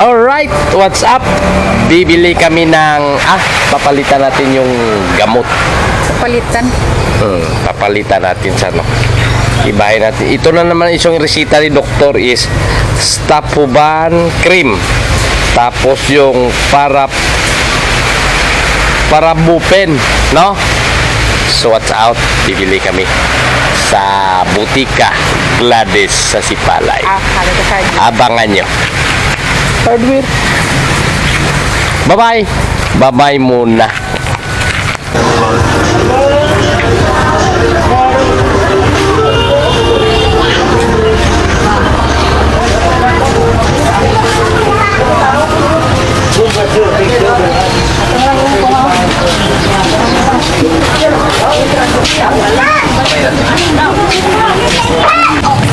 Alright, what's up? Bibili kami ng, ah, papalitan natin yung gamot. Palitan. Hmm, papalitan natin sa ano. Ibahin natin. Ito na naman isang resita ni doktor is Stapuban cream. Tapos yung para para bupen, no? So what's out? Bibili kami sa butika Gladys sa Sipalay. Ah. Abangan nyo. Hardware. Bye-bye. Bye-bye muna.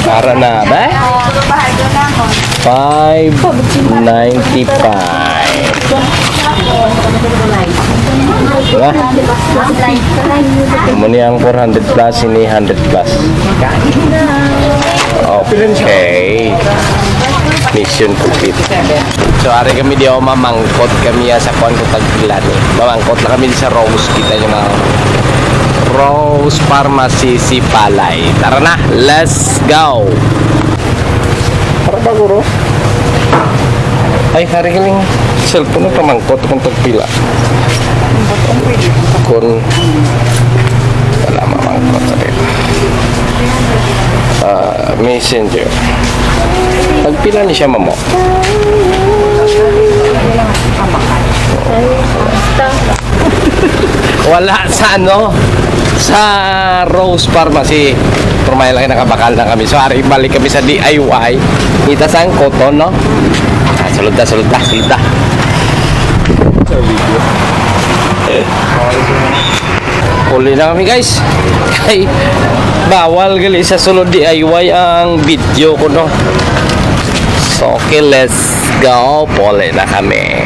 Para na ba? 595. Diba? Muni ang 400 plus, ini 100 plus. Okay. Mission complete. So, ari kami di ako mamangkot kami ah, sa kuan ko tagpilan eh. Mamangkot na kami sa Rose. Kita nyo mga Rose Pharmacy Sipalay. Tara na, let's go! Para ba guro? Ay, hari kaling cellphone na pamangkot kung tagpila. Kung wala mamangkot sa rin. Ah, messenger. Tagpila ni siya mamo. Wala sa ano sa Rose Pharmacy. Turmay lang nakabakal na kami. So, ari balik kami sa DIY. Kita sa cotton, no? Ah, sulod na, sulod na, sulod na. Huli na kami guys. Kay bawal gali sa sulod DIY ang video ko no. So okay, let's go. Pole na kami.